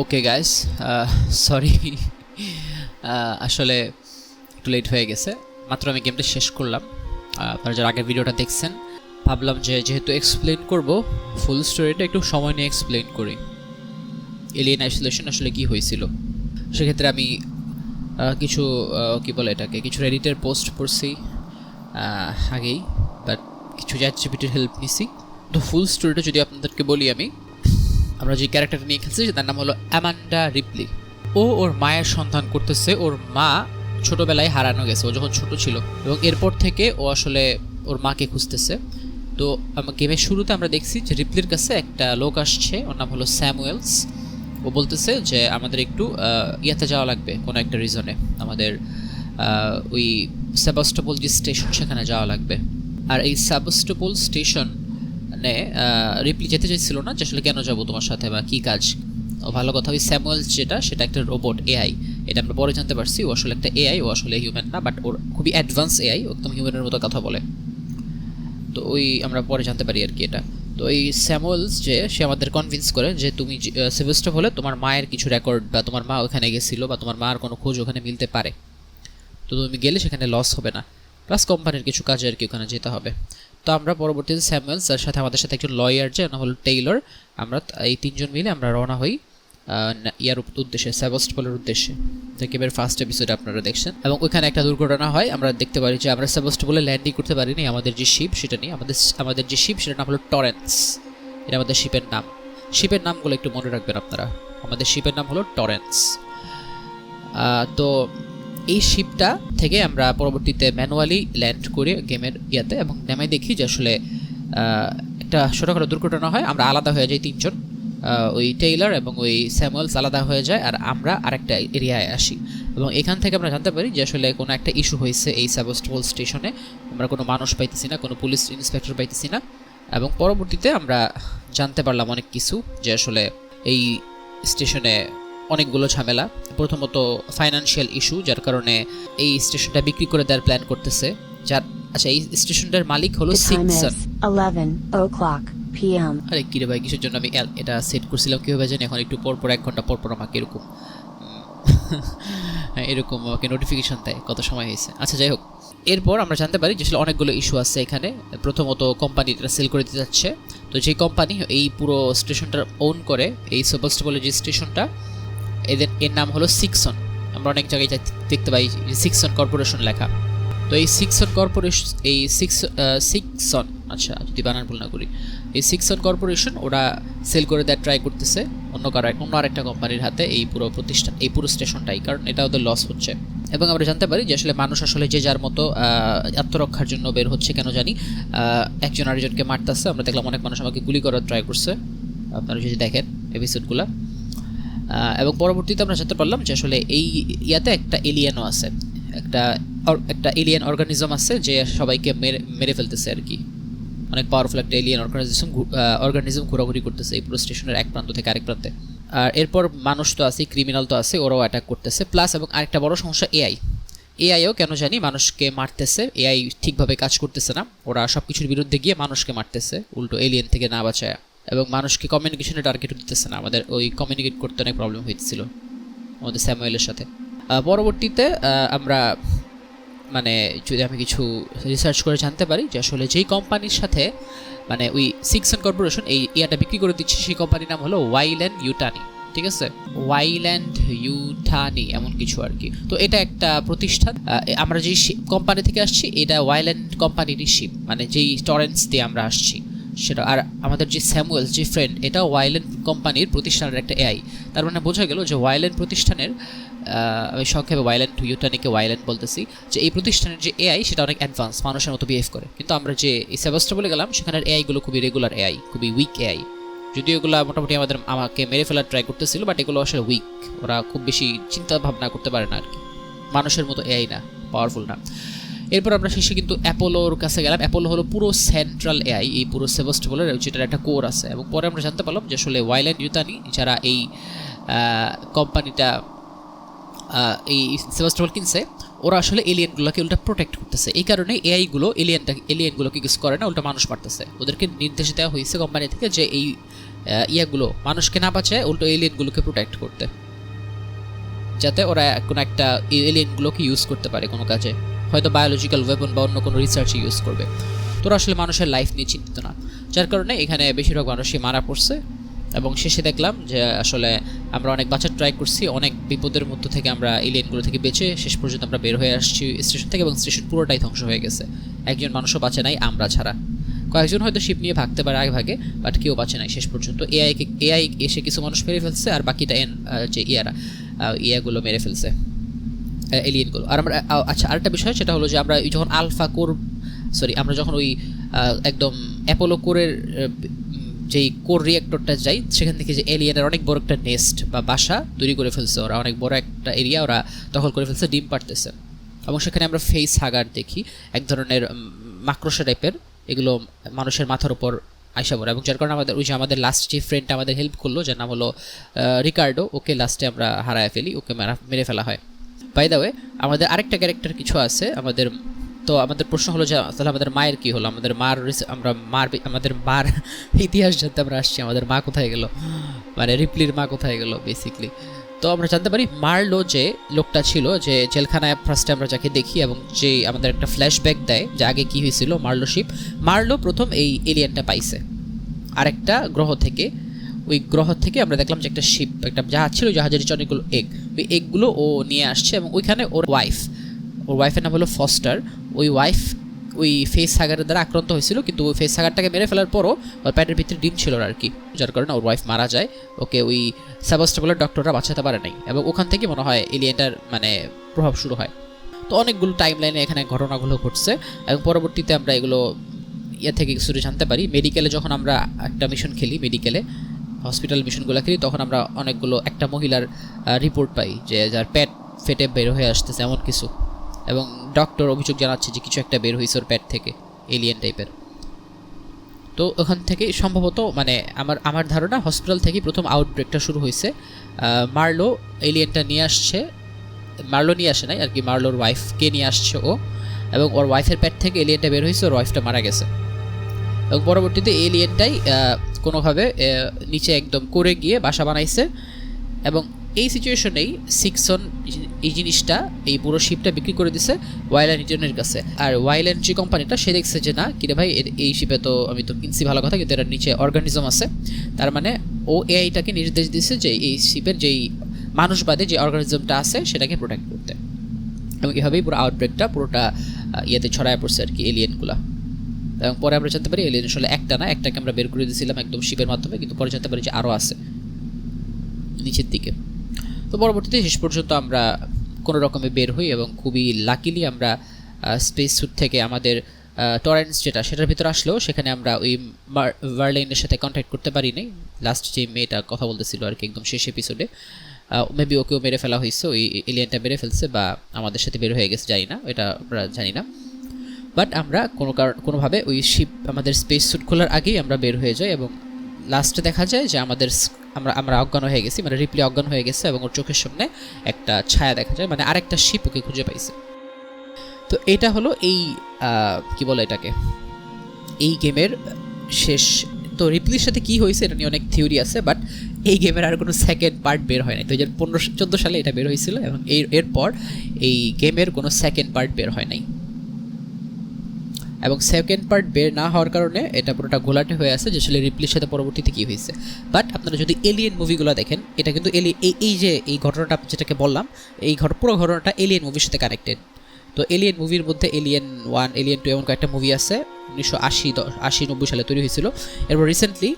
Okay guys sorry আসলে একটু late হয়ে গেছে। মাত্র আমি গেমটা শেষ করলাম। আহ, আপনারা যারা আগের ভিডিওটা দেখছেন ভাবলাম যে যেহেতু এক্সপ্লেন করব ফুল স্টোরিটা একটু সময় নিয়ে এক্সপ্লেন করি। এলিয়েন আইসোলেশন আসলে কি হয়েছিল? সেক্ষেত্রে আমি কিছু আহ, কি বলে এটাকে কিছু রেডিটের পোস্ট পড়ছি আগেই বাট কিছু চ্যাট জিপিটির হেল্প নিছি। তো ফুল স্টোরিটা যদি আপনাদেরকে বলি আমি আমরা যে ক্যারেক্টারটা নিয়ে খেলছি, তার নাম হলো অ্যামান্ডা রিপলি। ও ওর মায়ের সন্ধান করতেছে, ওর মা ছোটবেলায় হারানো গেছে, ও যখন ছোট ছিল। এবং এরপর থেকে ও আসলে ওর মাকে খুঁজতেছে। তো গেমের শুরুতে আমরা দেখছি যে রিপলির কাছে একটা লোক আসছে, ওর নাম হলো স্যামুয়েলস। ও বলতেছে যে, আমাদের একটু ইয়াতে যাওয়া লাগবে কোনো একটা রিজনে আমাদের ওই সেবাস্টোপল যে স্টেশন সেখানে যাওয়া লাগবে। আর এই সেবাস্টোপল স্টেশন মানে রিপ্লি যেতে চাইছিল না যে আসলে কেন যাব তোমার সাথে বা কী কাজ। ও ভালো কথা, ওই স্যামুয়েলস যেটা, সেটা একটা রোবট এআই এটা আমরা পরে জানতে পারছি, ও আসলে একটা এআই ও আসলে হিউম্যান না বাট ওর খুবই অ্যাডভান্স এআই একদম হিউম্যানের মতো কথা বলে। তো ওই আমরা পরে জানতে পারি আর কি এটা। তো এই স্যামুয়েলস যে, সে আমাদের কনভিন্স করে যে তুমি সেভেস্টপ হলে তোমার মায়ের কিছু রেকর্ড বা তোমার মা ওখানে গেছিল বা তোমার মার কোনো খোঁজ ওখানে মিলতে পারে। তো তুমি গেলে সেখানে লস হবে না। প্লাস কোম্পানির কিছু কাজে আর কি ওখানে যেতে হবে। তো আমরা পরবর্তীতে স্যামুয়েলস যার সাথে আমাদের সাথে একজন লয়ার যে নাম হলো টেইলর। আমরা এই তিনজন মিলে আমরা রওনা হই ইয়ার উদ্দেশ্যে, সেবাস্টপলের উদ্দেশ্যে। গেমের ফার্স্ট এপিসোডে আপনারা দেখছেন। এবং ওইখানে একটা দুর্ঘটনা হয়, আমরা দেখতে পারি যে আমরা সেবাস্টপলে ল্যান্ডিং করতে পারিনি, আমাদের যে শিপ সেটা নিয়ে। আমাদের আমাদের যে শিপ সেটার নাম হলো টরেন্স এটা আমাদের শিপের নাম। শিপের নামগুলো একটু মনে রাখবেন আপনারা। আমাদের শিপের নাম হলো টরেন্স তো এই শিপটা থেকে আমরা পরবর্তীতে ম্যানুয়ালি ল্যান্ড করি গেমের ইয়াতে এবং নেমে দেখি যে আসলে একটা ছোটোখাটো দুর্ঘটনা হয়। আমরা আলাদা হয়ে যাই তিনজন। ওই টেইলার এবং ওই স্যামুয়েলস আলাদা হয়ে যায় আর আমরা আরেকটা এরিয়ায় আসি। এবং এখান থেকে আমরা জানতে পারি যে আসলে কোনো একটা ইস্যু হয়েছে এই সাবস্টেবল স্টেশনে আমরা কোনো মানুষ পাইতেছি না, কোনো পুলিশ ইন্সপেক্টর পাইতেছি না। এবং পরবর্তীতে আমরা জানতে পারলাম অনেক কিছু যে আসলে এই স্টেশনে অনেকগুলো ঝামেলা। প্রথমত ফাইনান্সিয়াল ইস্যু যার কারণে এই স্টেশনটা বিক্রি করে দেওয়ার প্ল্যান করতেছে। যার আচ্ছা এই স্টেশনটার মালিক হলো The time সিক্সন is 11 o'clock p.m. আরে কিরে ভাই কিসের জন্য আমি এটা সেট করছিলাম কীভাবে জানি এখন একটু পর পর এক ঘণ্টা পর পর আমাকে এরকম এরকম আমাকে নোটিফিকেশন দেয় কত সময় হয়েছে। আচ্ছা যাই হোক। এরপর আমরা জানতে পারি যে অনেকগুলো ইস্যু আছে এখানে। প্রথমত কোম্পানি এটা সেল করে দিতে যাচ্ছে। তো যে কোম্পানি এই পুরো স্টেশনটা ওন করে এই সেবাস্টোপলের যে স্টেশনটা এদের, এর নাম হলো সিক্সন। আমরা অনেক জায়গায় দেখতে পাই সিক্সন কর্পোরেশন লেখা। তো এই সিক্সন কর্পোরেশন এই সিক্স সিক্সন আচ্ছা যদি বানান ভুল না করি। এই সিক্সন কর্পোরেশন, ওরা সেল করে দেওয়ার ট্রাই করতেছে। অন্য কারও, অন্য আরেকটা কোম্পানির হাতে এই পুরো প্রতিষ্ঠান, এই পুরো স্টেশনটাই, কারণ এটা ওদের লস হচ্ছে। এবং আমরা জানতে পারি যে আসলে মানুষ আসলে যে যার মতো আত্মরক্ষার জন্য বের হচ্ছে কেন জানি একজন আরেকজনকে মারতেছে। আমরা দেখলাম অনেক মানুষ আমাকে গুলি করার ট্রাই করছে। আপনারা যদি দেখেন এপিসোডগুলো এবং পরবর্তীতে আমরা জানতে পারলাম যে আসলে এই ইয়াতে একটা এলিয়েনও আছে। একটা একটা এলিয়েন অর্গানিজম আছে যে সবাইকে মেরে মেরে ফেলতেছে আর কি। অনেক পাওয়ারফুল একটা এলিয়েন অর্গানাইজেশন অর্গানিজম ঘোরাঘুরি করতেছে এই পুরো স্টেশনের এক প্রান্ত থেকে আরেক প্রান্তে। আর এরপর মানুষ তো আছে ক্রিমিনাল তো আছে, ওরাও অ্যাটাক করতেছে। প্লাস এবং আরেকটা বড় সমস্যা এআই এআইও কেন জানি মানুষকে মারতেছে এআই ঠিকভাবে কাজ করতেছে না। ওরা সব কিছুর বিরুদ্ধে গিয়ে মানুষকে মারতেছে, উল্টো এলিয়েন থেকে না বাঁচায়। এবং মানুষকে কমিউনিকেশনে টার্গেট দিতেছে না। আমাদের ওই কমিউনিকেট করতে অনেক প্রবলেম হয়েছিল আমাদের স্যামুয়েলের সাথে। পরবর্তীতে আমরা মানে যদি আমি কিছু রিসার্চ করে জানতে পারি যে আসলে যেই কোম্পানির সাথে মানে ওই সিক্সন কর্পোরেশন এই ইয়াটা বিক্রি করে দিচ্ছে, সেই কোম্পানির নাম হলো ওয়াইল্যান্ড ইউটানি ঠিক আছে? ওয়াইল্যান্ড ইউটানি এমন কিছু আর কি। তো এটা একটা প্রতিষ্ঠান। আমরা যেই কোম্পানি থেকে আসছি, এটা ওয়াইল্যান্ড কোম্পানিরই শিপ মানে যেই টরেন্স দিয়ে আমরা আসছি। সেটা, আর আমাদের যে স্যামুয়েল, যে ফ্রেন্ড, এটা ওয়াইল্যান্ড কোম্পানির প্রতিষ্ঠানের একটা এআই। তার মানে বোঝা গেল যে ওয়াইল্যান্ড প্রতিষ্ঠানের আমি সংক্ষেপে ওয়াইল্যান্ড ইউটানিকে ওয়াইল্যান্ড বলতেছি, যে এই প্রতিষ্ঠানের যে এআই, সেটা অনেক অ্যাডভান্স মানুষের মতো বিহেভ করে। কিন্তু আমরা যে এই বলে গেলাম, সেখানের এআইগুলো খুবই রেগুলার এআই, খুবই উইক এআই। যদিও এগুলো মোটামুটি আমাদের, আমাকে মেরে ফেলার ট্রাই করতেছিল বাট এগুলো আসলে উইক ওরা খুব বেশি চিন্তা ভাবনা করতে পারে না আর কি। মানুষের মতো এআই না পাওয়ারফুল না। এরপর আমরা শেষে কিন্তু অ্যাপোলোর কাছে গেলাম। অ্যাপোলো হলো পুরো সেন্ট্রাল এআই, এই পুরো সেবাস্টেবলের যেটার একটা কোর আছে। এবং পরে আমরা জানতে পারলাম যে আসলে ওয়াইল্যান্ড ইউতানি, যারা এই কোম্পানিটা এই সেবাস্টেবল কিনছে, ওরা আসলে এলিয়েনগুলোকে উল্টা প্রোটেক্ট করতেছে। এই কারণে এআইগুলো এলিয়েনটা, এলিয়েনগুলোকে কিছু করে না, উল্টা মানুষ মারতেছে। ওদেরকে নির্দেশ দেওয়া হয়েছে কোম্পানি থেকে যে এই ইয়াগুলো মানুষকে না বাঁচায়, উল্টো এলিয়েনগুলোকে প্রোটেক্ট করতে। যাতে ওরা কোনো একটা এলিয়েনগুলোকে ইউজ করতে পারে কোনো কাজে। হয়তো বায়োলজিক্যাল ওয়েপন বা অন্য কোনো রিসার্চে ইউজ করবে। তোরা আসলে মানুষের লাইফ নিয়ে চিন্তিত না। যার কারণে এখানে বেশিরভাগ মানুষই মারা পড়ছে এবং শেষে দেখলাম যে আসলে আমরা অনেক বাঁচার ট্রাই করছি, অনেক বিপদের মধ্য থেকে আমরা এলিয়েনগুলো থেকে বেঁচে শেষ পর্যন্ত আমরা বের হয়ে আসছি স্টেশন থেকে এবং স্টেশন পুরোটাই ধ্বংস হয়ে গেছে। একজন মানুষও বাঁচে নাই, আমরা ছাড়া। কয়েকজন হয়তো শিপ নিয়ে ভাগতে পারে আগে ভাগে বাট কেউ বাঁচে নাই শেষ পর্যন্ত। এআই এআই এসে কিছু মানুষ মেরে ফেলছে আর বাকিটা এন যে ইয়ারা ইয়াগুলো মেরে ফেলছে। এলিয়েনগুলো আর আমরা আচ্ছা আরেকটা বিষয় সেটা হলো যে আমরা যখন আলফা কোর, সরি, আমরা যখন ওই একদম অ্যাপোলো কোরের যেই কোর রিয়েক্টরটা যাই, সেখান থেকে যে এলিয়েনের অনেক বড় একটা নেস্ট বা বাসা তৈরি করে ফেলছে ওরা, অনেক বড় একটা এরিয়া ওরা দখল করে ফেলছে, ডিম পারতেছে এবং সেখানে আমরা ফেস হাগার দেখি, এক ধরনের মাকড়সা টাইপের এগুলো মানুষের মাথার উপর আইসা পড়ে। এবং যার কারণে আমাদের, ওই যে আমাদের লাস্ট যে ফ্রেন্ডটা আমাদের হেল্প করল, যার নাম হলো রিকার্ডো, ওকে লাস্টে আমরা হারায় ফেলি, ওকে মেরে ফেলা হয়। বাই দ্য ওয়ে আমাদের আরেকটা ক্যারেক্টার কিছু আছে, আমাদের, তো আমাদের প্রশ্ন হলো যে, তাহলে আমাদের মায়ের কি হলো? আমাদের মার আমরা মার আমাদের মার ইতিহাস জানতে আমরা আসছি, আমাদের মা কোথায় গেল? মানে রিপ্লির মা কোথায় গেল বেসিকলি তো আমরা জানতে পারি, মারলো যে লোকটা ছিল যে জেলখানায় ফার্স্টে আমরা যাকে দেখি এবং যে আমাদের একটা ফ্ল্যাশব্যাক দেয় যে আগে কি হয়েছিল, মারলো শিপ। মারলো প্রথম এই এলিয়েনটা পাইছে। আরেকটা গ্রহ থেকে ওই গ্রহ থেকে আমরা দেখলাম যে একটা শিপ একটা জাহাজ ছিল, জাহাজের নিচে অনেকগুলো এগ ওই এগগুলো ও নিয়ে আসছে এবং ওইখানে ওর ওয়াইফ ওর ওয়াইফের নাম হলো ফস্টার ওই ওয়াইফ ওই ফেস সাগারের দ্বারা আক্রান্ত হয়েছিল, কিন্তু ওই ফেস সাগারটাকে মেরে ফেলার পরও ওর প্যাটের ভিতরে ডিম ছিল আর কি, যার কারণে ওর ওয়াইফ মারা যায়। ওকে ওই সাবস্টেবলের ডক্টররা বাঁচাতে পারে নাই এবং ওখান থেকে মনে হয় এলিয়েনটার মানে প্রভাব শুরু হয়। তো অনেকগুলো টাইম লাইনে এখানে ঘটনাগুলো ঘটছে এবং পরবর্তীতে আমরা এগুলো ইয়ে থেকে কিছু জানতে পারি। মেডিকেলে যখন আমরা একটা মিশন খেলি মেডিকেলে হসপিটাল মিশনগুলো খেলি তখন আমরা অনেকগুলো একটা মহিলার রিপোর্ট পাই যে যার পেট ফেটে বের হয়ে আসতেছে এমন কিছু। এবং ডক্টর অভিযোগ জানাচ্ছে যে কিছু একটা বের হয়েছে ওর পেট থেকে এলিয়েন টাইপের তো ওখান থেকে সম্ভবত মানে আমার আমার ধারণা হসপিটাল থেকে প্রথম আউটব্রেকটা শুরু হয়েছে মার্লো এলিয়েনটা নিয়ে আসছে, মার্লো নিয়ে আসে নাই, আর কি মার্লোর ওয়াইফকে নিয়ে আসছে ও। এবং ওর ওয়াইফের পেট থেকে এলিয়েনটা বের হয়েছে ওর ওয়াইফটা মারা গেছে। এবং পরবর্তীতে এলিয়েনটাই কোনোভাবে নিচে একদম করে গিয়ে বাসা বানাইছে। এবং এই সিচুয়েশনেই সিক্সন এই জিনিসটা, এই পুরো শিপটা বিক্রি করে দিছে ওয়াইল্যান্ড রিটার্নের কাছে। আর ওয়াইল্যান্ড যে কোম্পানিটা, সে দেখছে যে, না, কিরে ভাই এই শিপে তো আমি তো কিনছি ভালো কথা, কিন্তু এটার নিচে অর্গানিজম আছে। তার মানে ও এআইটাকে নির্দেশ দিছে যে, এই শিপের যেই মানুষবাদে যে অর্গানিজমটা আছে, সেটাকে প্রোটেক্ট করতে। এবং এভাবেই পুরো আউটব্রেকটা পুরোটা ইয়েতে ছড়ায় পড়ছে আর কি এলিয়েনগুলা এবং পরে আমরা জানতে পারি, এলিয়েন আসলে একটা না, একটাকে আমরা বের করে দিয়েছিলাম একদম শিপের মাধ্যমে, কিন্তু পরে জানতে পারি যে আরও আছে নিচের দিকে। তো পরবর্তীতে শেষ পর্যন্ত আমরা কোনো রকমে বের হই এবং খুবই লাকিলি আমরা স্পেস স্যুট থেকে আমাদের টরেন্স যেটা, সেটার ভিতরে আসলেও সেখানে আমরা ওই ভার্লাইনের সাথে কন্ট্যাক্ট করতে পারি নাই লাস্ট যে মেয়েটা কথা বলতেছিল আর কি একদম শেষ এপিসোডে মেবি ওকেও মেরে ফেলা হয়েছে, ওই এলিয়েনটা মেরে ফেলছে বা আমাদের সাথে বের হয়ে গেছে, জানি না, এটা আমরা জানি না। বাট আমরা কোনো কারণ কোনোভাবে ওই শিপ আমাদের স্পেস স্যুট খোলার আগেই আমরা বের হয়ে যাই এবং লাস্টে দেখা যায় যে আমাদের আমরা আমরা অজ্ঞান হয়ে গেছি মানে রিপ্লি অজ্ঞান হয়ে গেছে এবং ওর চোখের সামনে একটা ছায়া দেখা যায় মানে আরেকটা শিপ ওকে খুঁজে পাইছে। তো এটা হলো এই কি বলে এটাকে? এই গেমের শেষ, তো রিপ্লির সাথে কি হয়েছে এটা নিয়ে অনেক থিওরি আছে বাট এই গেমের আর কোনো সেকেন্ড পার্ট বের হয় নাই। দু হাজার পনেরো, চোদ্দ সালে এটা বের হয়েছিল এবং এর, এরপর এই গেমের কোনো সেকেন্ড পার্ট বের হয় নাই। এবং সেকেন্ড পার্ট বের না হওয়ার কারণে এটা পুরোটা ঘোলাটে হয়ে আছে, যে আসলে রিপ্লির সাথে পরবর্তীতে কী হয়েছে। বাট আপনারা যদি এলিয়েন মুভিগুলো দেখেন, এটা কিন্তু এলি এই এই যে, এই ঘটনাটা যেটাকে বললাম, এই ঘট, পুরো ঘটনাটা এলিয়েন মুভির সাথে কানেক্টেড তো এলিয়েন মুভির মধ্যে এলিয়েন ওয়ান এলিয়েন টু এমন কয়েকটা মুভি আছে, উনিশশো আশি দশ আশি নব্বই সালে তৈরি হয়েছিল। এরপর রিসেন্টলি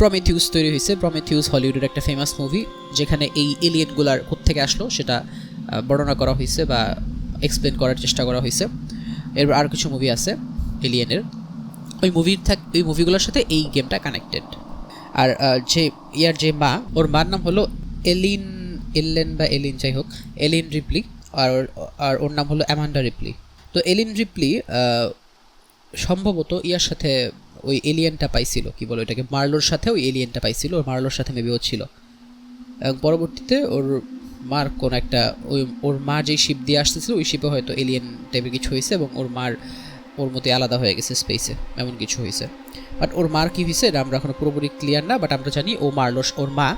প্রমেথিউস তৈরি হয়েছে। প্রমেথিউস হলিউডের একটা ফেমাস মুভি যেখানে এই এলিয়েনগুলার থেকে আসলো সেটা বর্ণনা করা হয়েছে বা এক্সপ্লেন করার চেষ্টা করা হয়েছে। এরপর আর কিছু মুভি আছে। এলিয়েনের ওই মুভির থাক, ওই মুভিগুলোর সাথে এই গেমটা কানেক্টেড আর যে, ইয়ার যে মা, ওর মার নাম হলো এলিন, এলেন বা এলিন যাই হোক, এলিন রিপ্লি, আর আর ওর নাম হলো অ্যামান্ডা রিপ্লি। তো এলিন রিপ্লি সম্ভবত ইয়ার সাথে ওই এলিয়েনটা পাইছিল, কি বলো এটাকে মার্লোর সাথে ওই এলিয়েনটা পাইছিল, ওর মার্লোর সাথে মেবি ও ছিল। এবং পরবর্তীতে ওর মার কোন একটা, ওই, ওর মা যেই শিপ দিয়ে আসতেছিল, ওই শিপে হয়তো এলিয়েন টাইপের কিছু হয়েছে এবং ওর মার ওর মধ্যে আলাদা হয়ে গেছে স্পেসে এমন কিছু হয়েছে। বাট ওর মার কি হয়েছে, এটা আমরা এখনও পুরোপুরি ক্লিয়ার না বাট আমরা জানি ও মারলো ওর মা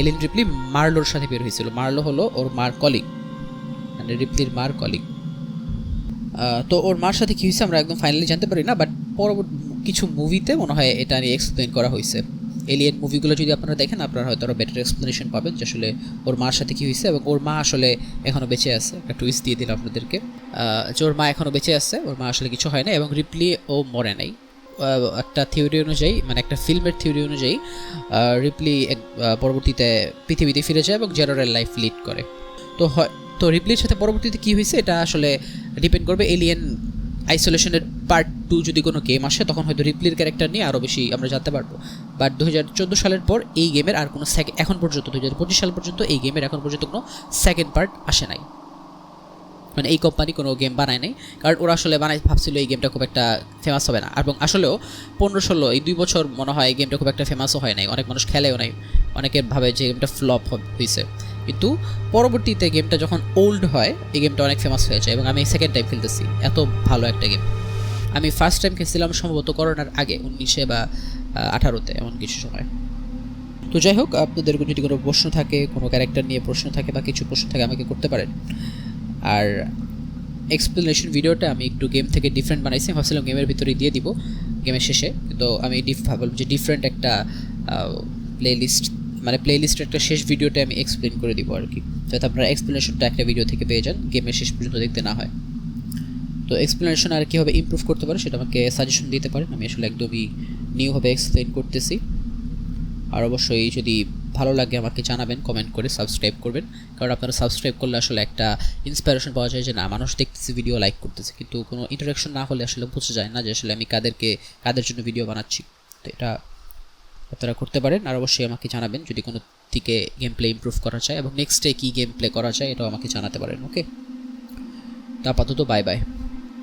এলিন রিপলি মার্লোর সাথে বের হয়েছিল। মার্লো হলো ওর মার কলিগ মানে রিপলির মার কলিগ তো ওর মার সাথে কী হয়েছে আমরা একদম ফাইনালি জানতে পারি না বাট পরবর্তী কিছু মুভিতে মনে হয় এটা নিয়ে এক্সপ্লেন করা হয়েছে। এলিয়েন মুভিগুলো যদি আপনারা দেখেন, আপনারা হয়তো আরও বেটার এক্সপ্লেনেশন পাবেন যে আসলে ওর মার সাথে কী হয়েছে এবং ওর মা আসলে এখনও বেঁচে আছে। একটা টুইস্ট দিয়ে দিলাম আপনাদেরকে। যে ওর মা এখনও বেঁচে আছে, ওর মা আসলে কিছু হয় না এবং রিপ্লি ও মরে নাই। একটা থিওরি অনুযায়ী মানে একটা ফিল্মের থিওরি অনুযায়ী রিপ্লি এক পরবর্তীতে পৃথিবীতে ফিরে যায় এবং জেনারেল লাইফ লিড করে। তো হয়, তো রিপ্লির সাথে পরবর্তীতে কী হয়েছে, এটা আসলে ডিপেন্ড করবে এলিয়েন আইসোলেশনের পার্ট টু যদি কোনো গেম আসে, তখন হয়তো রিপ্লির ক্যারেক্টার নিয়ে আরও বেশি আমরা জানতে পারব। বাট দু হাজার চোদ্দ সালের পর এই গেমের আর কোনো সেকেন্ড এখন পর্যন্ত দু হাজার পঁচিশ সাল পর্যন্ত এই গেমের এখন পর্যন্ত কোনো সেকেন্ড পার্ট আসে নাই। মানে এই কোম্পানি কোনো গেম বানায় নাই। কারণ ওরা আসলে বানাই ভাবছিল এই গেমটা খুব একটা ফেমাস হবে না। এবং আসলেও পনেরো ষোলো, এই দুই বছর মনে হয় এই গেমটা খুব একটা ফেমাসও হয় নাই। অনেক মানুষ খেলেও নাই। অনেকের ভাবে যে গেমটা ফ্লপ হয়েছে কিন্তু পরবর্তীতে গেমটা যখন ওল্ড হয়, এই গেমটা অনেক ফেমাস হয়েছে এবং আমি সেকেন্ড টাইম খেলতেছি। এত ভালো একটা গেম আমি ফার্স্ট টাইম খেলছিলাম সম্ভবত করোনার আগে, উনিশে বা আঠারোতে, এমন কিছু সময়। তো যাই হোক, আপনাদের যদি কোনো প্রশ্ন থাকে, কোনো ক্যারেক্টার নিয়ে প্রশ্ন থাকে বা কিছু প্রশ্ন থাকে আমাকে করতে পারেন। আর এক্সপ্লেনেশন ভিডিওটা আমি একটু গেম থেকে ডিফারেন্ট বানাইছি ভাবছিলাম গেমের ভিতরে দিয়ে দিব গেমের শেষে। কিন্তু আমি ভাবলাম যে ডিফারেন্ট একটা প্লে লিস্ট মানে প্লে লিস্টের একটা শেষ ভিডিওটা আমি এক্সপ্লেন করে দিব আর কি। যাতে আপনারা এক্সপ্লেনেশনটা একটা ভিডিও থেকে পেয়ে যান গেমের শেষ পর্যন্ত দেখতে না হয়। তো এক্সপ্লেনেশন আর কীভাবে ইমপ্রুভ করতে পারে সেটা আমাকে সাজেশন দিতে পারেন। আমি আসলে একদমই নিউভাবে এক্সপ্লেন করতেছি। আর অবশ্যই যদি ভালো লাগে আমাকে জানাবেন কমেন্ট করে সাবস্ক্রাইব করবেন। কারণ আপনারা সাবস্ক্রাইব করলে আসলে একটা ইন্সপিরেশন পাওয়া যায় যে, না, মানুষ দেখতেছে ভিডিও লাইক করতেছে। কিন্তু কোনো ইন্টারাকশন না হলে আসলে বোঝা যায় না যে, আসলে আমি কাদেরকে, কাদের জন্য ভিডিও বানাচ্ছি। তো এটা আপনারা করতে পারেন, আর অবশ্যই আমাকে জানাবেন যদি কোনো দিকে গেম প্লে ইম্প্রুভ করা যায় এবং নেক্সট ডে কী গেম প্লে করা যায় এটাও আমাকে জানাতে পারেন ওকে তা আপাতত বাই বাই